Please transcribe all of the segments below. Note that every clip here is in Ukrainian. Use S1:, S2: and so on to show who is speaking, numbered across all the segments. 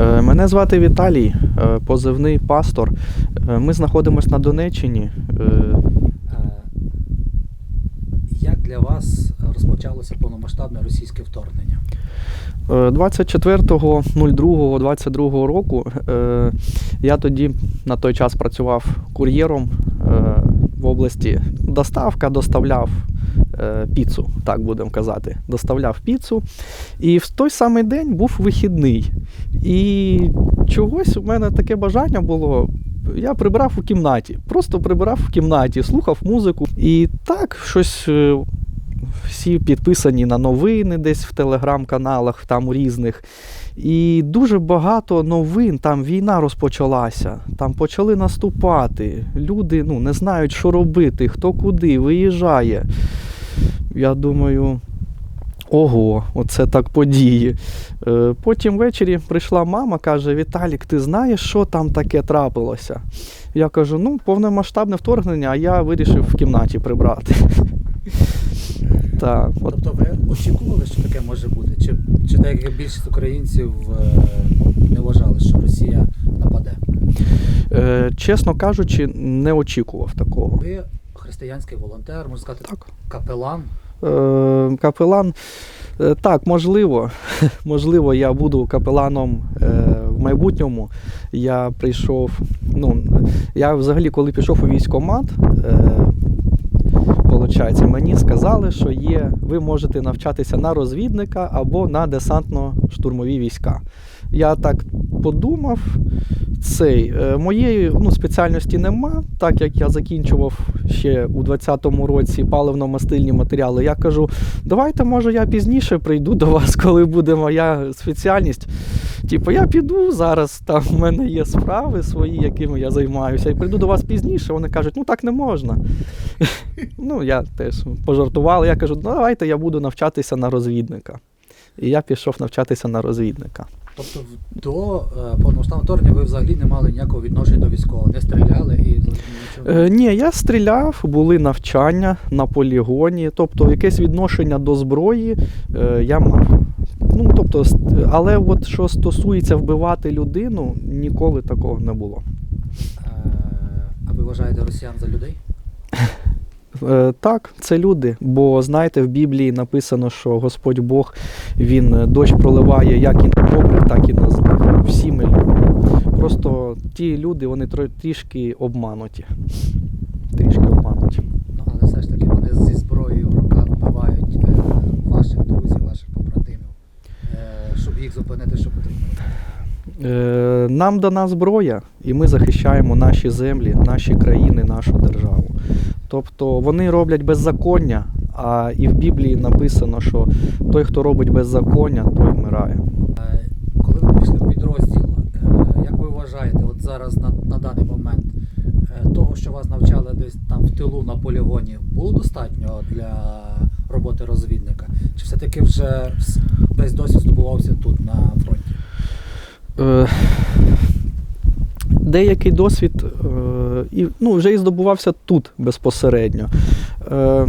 S1: Е, Мене звати Віталій, е, позивний пастор. Е, Ми знаходимося на Донеччині.
S2: Як для вас розпочалося повномасштабне російське вторгнення?
S1: е, 24.02.22 року я тоді на той час працював кур'єром в області. Доставка доставляв піцу, так будемо казати. Доставляв піцу. І в той самий день був вихідний. І чогось у мене таке бажання було. Я прибрав у кімнаті, просто прибирав в кімнаті, слухав музику. І так, щось е, всі підписані на новини десь в телеграм-каналах, там у різних. І дуже багато новин, там війна розпочалася, там почали наступати. Люди ну, не знають, що робити, хто куди виїжджає. Я думаю. Ого, оце так події. Е, Потім ввечері прийшла мама, каже: Віталік, ти знаєш, що там таке трапилося? Я кажу: ну, повномасштабне вторгнення, а я вирішив в кімнаті прибрати. Так,
S2: Тобто ви очікували, що таке може бути? Чи, чи так як більшість українців е, не вважали, що Росія нападе?
S1: Е, чесно кажучи, не очікував такого.
S2: Ви християнський волонтер, можна сказати,
S1: Так.
S2: капелан.
S1: Е, капелан, е, так, можливо. Можливо, я буду капеланом е, в майбутньому. Я прийшов. Ну, я взагалі, коли пішов у військкомат, Получається, мені сказали, що є, ви можете навчатися на розвідника або на десантно-штурмові війська. Я так подумав, цей, е, моєї ну, спеціальності нема, так як я закінчував ще у 20-му році паливно-мастильні матеріали. Я кажу, давайте, може, я пізніше прийду до вас, коли буде моя спеціальність. Типу, я піду зараз, там в мене є справи свої, якими я займаюся, і прийду до вас пізніше. Вони кажуть, ну так не можна. Ну, я теж пожартував. Я кажу, ну давайте я буду навчатися на розвідника. І я пішов навчатися на розвідника.
S2: Тобто до е, повномасштабного вторгнення ви взагалі не мали ніякого відношення до військового, не стріляли і нічого.
S1: Е, ні, я стріляв, були навчання на полігоні, тобто якесь відношення до зброї е, я мав. Ну, тобто, але от що стосується вбивати людину, ніколи такого не було.
S2: Е, а ви вважаєте росіян за людей?
S1: Е, Так, це люди. Бо знаєте, в Біблії написано, що Господь Бог він е, дощ проливає як і на добрих, так і на злих. Всі ми люди. Просто ті люди, вони трішки обмануті. Трішки обмануті.
S2: Ну, але все ж таки вони зі зброєю в руках вбивають е, ваших друзів, ваших побратимів. Щоб їх зупинити, що потрібно.
S1: Е, Нам дана зброя, і ми захищаємо наші землі, наші країни, нашу державу. Тобто вони роблять беззаконня, а і в Біблії написано, що той, хто робить беззаконня, той вмирає.
S2: Е, коли ви пішли в підрозділ, е, як ви вважаєте, от зараз на, на даний момент того, що вас навчали десь там в тилу на полігоні, було достатньо для роботи розвідника? Чи все-таки вже весь досвід здобувався тут на фронті?
S1: Е, Деякий досвід е, і, ну, вже і здобувався тут безпосередньо. Е,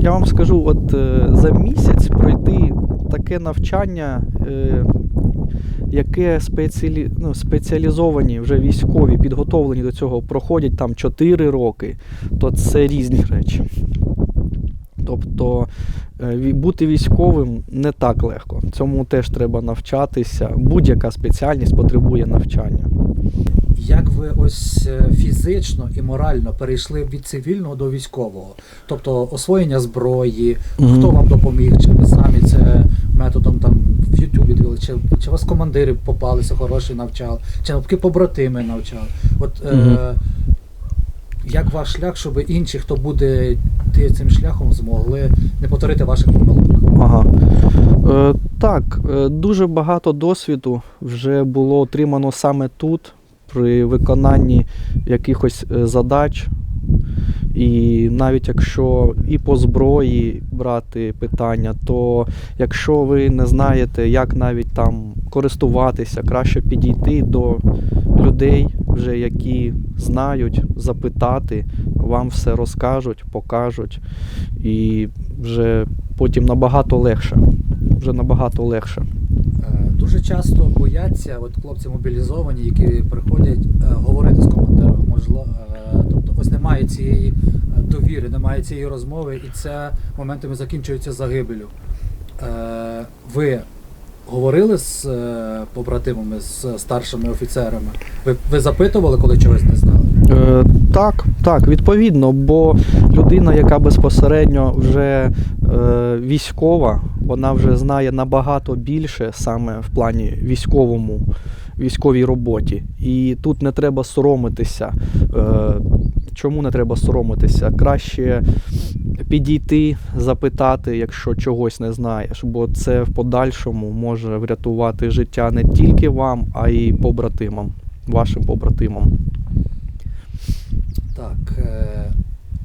S1: Я вам скажу, от за місяць пройти таке навчання, яке спеціалі, ну, спеціалізовані вже військові, підготовлені до цього, проходять там 4 роки, то це різні речі. Тобто е, бути військовим не так легко. Цьому теж треба навчатися. Будь-яка спеціальність потребує навчання.
S2: Як ви ось е, фізично і морально перейшли від цивільного до військового? Тобто освоєння зброї,
S1: Мгм.
S2: хто вам допоміг, чи ви самі це методом там в Ютубі дивили, чи, чи вас командири попалися, хороші навчали, чи навпаки побратими навчали? От е, як ваш шлях, щоб інші, хто буде йти цим шляхом, змогли не повторити ваших помилок?
S1: Ага. Е, так, е, дуже багато досвіду вже було отримано саме тут, при виконанні якихось е, задач. І навіть якщо і по зброї брати питання, то якщо ви не знаєте, як навіть там користуватися, краще підійти до людей, вже які знають, запитати, вам все розкажуть, покажуть, і вже потім набагато легше. Вже набагато легше.
S2: Е, Дуже часто бояться от хлопці мобілізовані, які приходять е, говорити з командиром. Можливо, е, тобто ось немає цієї е, довіри, немає цієї розмови, і це моментами закінчується загибелю. Е, ви говорили з е, побратимами, з старшими офіцерами? Ви, ви запитували, коли чогось не знали?
S1: Е, так, так, відповідно, бо людина, яка безпосередньо вже е, військова, вона вже знає набагато більше саме в плані військовому, військовій роботі. І тут не треба соромитися. Е, чому не треба соромитися? Краще підійти, запитати, якщо чогось не знаєш, бо це в подальшому може врятувати життя не тільки вам, а й побратимам, вашим побратимам.
S2: Так, е,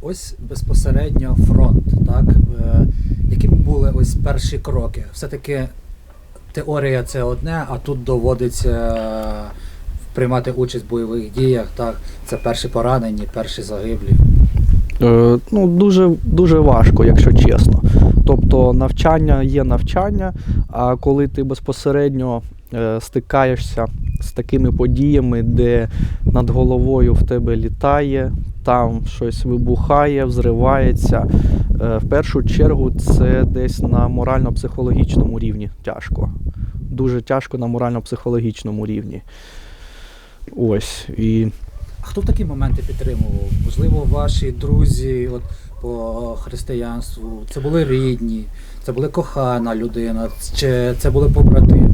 S2: ось безпосередньо фронт. Так? Е, які були ось перші кроки? Все-таки теорія це одне, а тут доводиться приймати участь в бойових діях. Так? Це перші поранені, перші загиблі.
S1: Е, ну, дуже, дуже важко, якщо чесно. Тобто навчання є навчання, а коли ти безпосередньо е, стикаєшся з такими подіями, де над головою в тебе літає, там щось вибухає, взривається. е, в першу чергу це десь на морально-психологічному рівні тяжко. Дуже тяжко на морально-психологічному рівні. Ось. І
S2: А хто в такі моменти підтримував? Можливо, ваші друзі от, по християнству, це були рідні, це була кохана людина, чи це були побратими?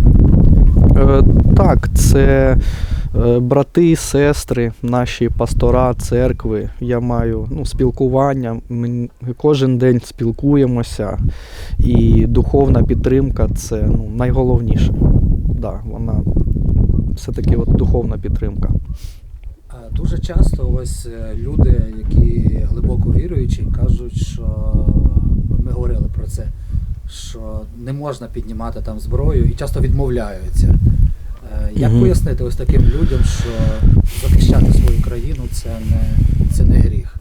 S1: Е, Так, це брати, сестри, наші пастора, церкви. Я маю ну, спілкування. Ми кожен день спілкуємося, і духовна підтримка це ну, найголовніше. Да, вона все-таки от духовна підтримка.
S2: Дуже часто ось е, люди, які глибоко віруючі, кажуть, що ми говорили про це, що не можна піднімати там зброю і часто відмовляються. Е, Як
S1: Мгм.
S2: пояснити ось таким людям, що захищати свою країну це не, це не гріх?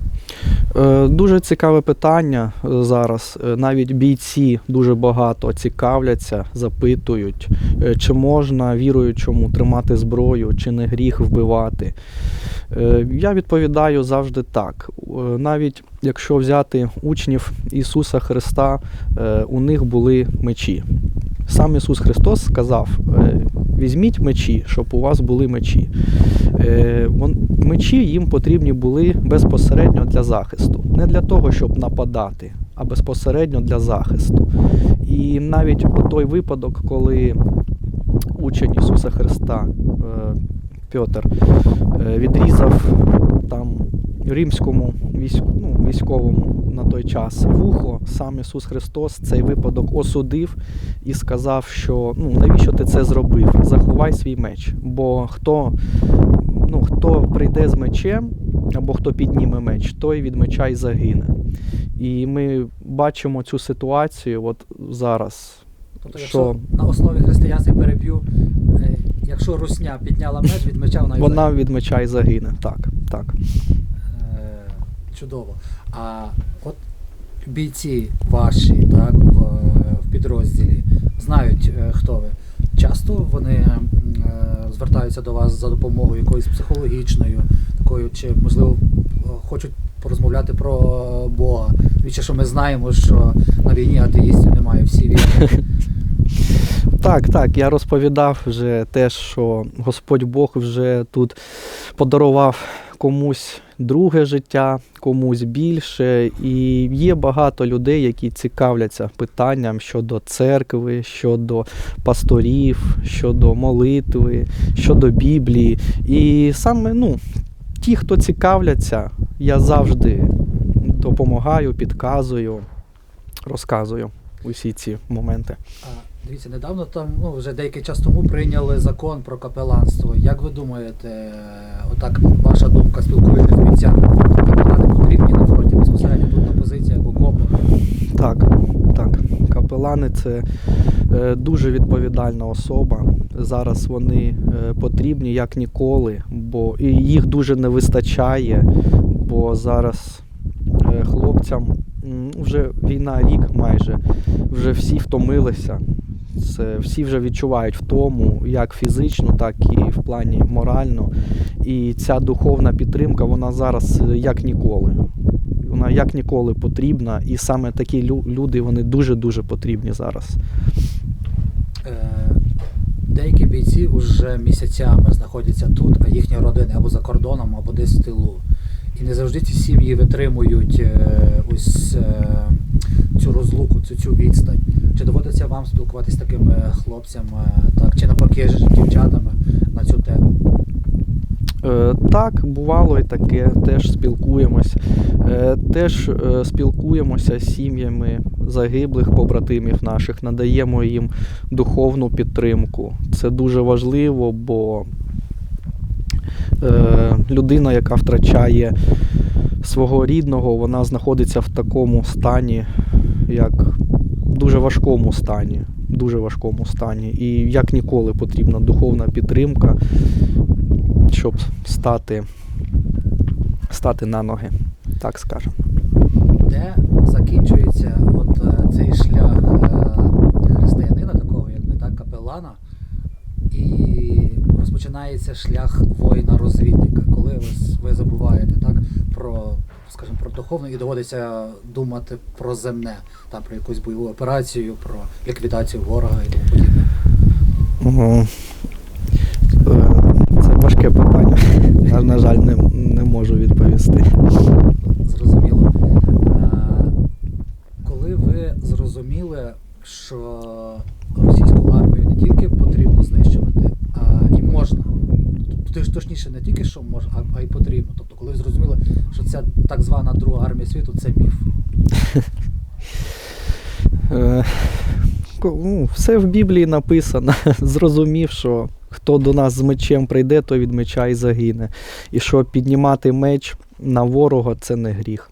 S1: Е, Дуже цікаве питання е, зараз. Навіть бійці дуже багато цікавляться, запитують, чи можна віруючому тримати зброю, чи не гріх вбивати. Я відповідаю завжди так. Навіть якщо взяти учнів Ісуса Христа, у них були мечі. Сам Ісус Христос сказав: е, візьміть мечі, щоб у вас були мечі. Е, Мечі їм потрібні були безпосередньо для захисту. Не для того, щоб нападати, а безпосередньо для захисту. І навіть у той випадок, коли учень Ісуса Христа е, Петр відрізав там римському ну, військовому на той час вухо, сам Ісус Христос цей випадок осудив і сказав, що ну навіщо ти це зробив? Заховай свій меч. Бо хто, ну, хто прийде з мечем, або хто підніме меч, той від меча й загине. І ми бачимо цю ситуацію от зараз.
S2: Тобто,
S1: Що?
S2: якщо на основі християнства переб'ю, е, якщо русня підняла меч, від меча вона й
S1: Вона
S2: загине.
S1: від меча й загине. Так, так.
S2: Чудово. А от бійці ваші, так, в, в підрозділі знають, е, хто ви. Часто вони е, звертаються до вас за допомогою якоюсь психологічною, такою, чи можливо е, хочуть порозмовляти про Бога. Віче, що ми знаємо, що на війні атеїстів немає, всі вірять.
S1: Так, так, я розповідав вже те, що Господь Бог вже тут подарував комусь друге життя, комусь більше. І є багато людей, які цікавляться питанням щодо церкви, щодо пасторів, щодо молитви, щодо Біблії. І саме ну, ті, хто цікавляться, я завжди допомагаю, підказую, розказую усі ці моменти.
S2: Дивіться, недавно там, ну вже деякий час тому прийняли закон про капеланство. Як ви думаєте, отак ваша думка спілкуєтесь з бійцями? Капелани потрібні на фронті безпосередньо тут на позиціях окопах?
S1: Так, так. Капелани це е, дуже відповідальна особа. Зараз вони е, потрібні як ніколи, бо і їх дуже не вистачає, бо зараз е, хлопцям вже війна рік майже, вже всі втомилися. Це всі вже відчувають втому, як фізично, так і в плані морально. І ця духовна підтримка, вона зараз е, як ніколи. Вона як ніколи потрібна, і саме такі лю- люди вони дуже-дуже потрібні зараз.
S2: Е, Деякі бійці вже місяцями знаходяться тут, а їхні родини або за кордоном, або десь в тилу. І не завжди ці сім'ї витримують е, ось цю розлуку, цю, цю відстань. Чи доводиться вам спілкуватися з такими хлопцями, так, чи навпаки з дівчатами на цю тему?
S1: Е, Так, бувало і таке, теж спілкуємось. Е, Теж е, спілкуємося з сім'ями загиблих побратимів наших, надаємо їм духовну підтримку. Це дуже важливо, бо е, людина, яка втрачає свого рідного, вона знаходиться в такому стані, як дуже важкому стані. Дуже важкому стані. І як ніколи потрібна духовна підтримка щоб стати, стати на ноги, так скажемо.
S2: Де закінчується от е, цей шлях е, християнина, такого якби так, капелана, і розпочинається шлях воїна-розвідника, коли ви, забуваєте так, про, скажімо, про духовне і доводиться думати про земне, там, про якусь бойову операцію, про ліквідацію ворога і тому подібне.
S1: Угу. Це важке питання. На, на жаль, не, не можу відповісти.
S2: Зрозуміло. Е, Коли ви зрозуміли, що російську армію не тільки потрібно знищувати, а і можна. Тобто, ж точніше, не тільки що може, а, й потрібно. Тобто, коли зрозуміли, що ця так звана Друга армія світу це міф.
S1: Е, ну, все в Біблії написано. Зрозумів, що хто до нас з мечем прийде, то від меча і загине. І що піднімати меч на ворога це не гріх.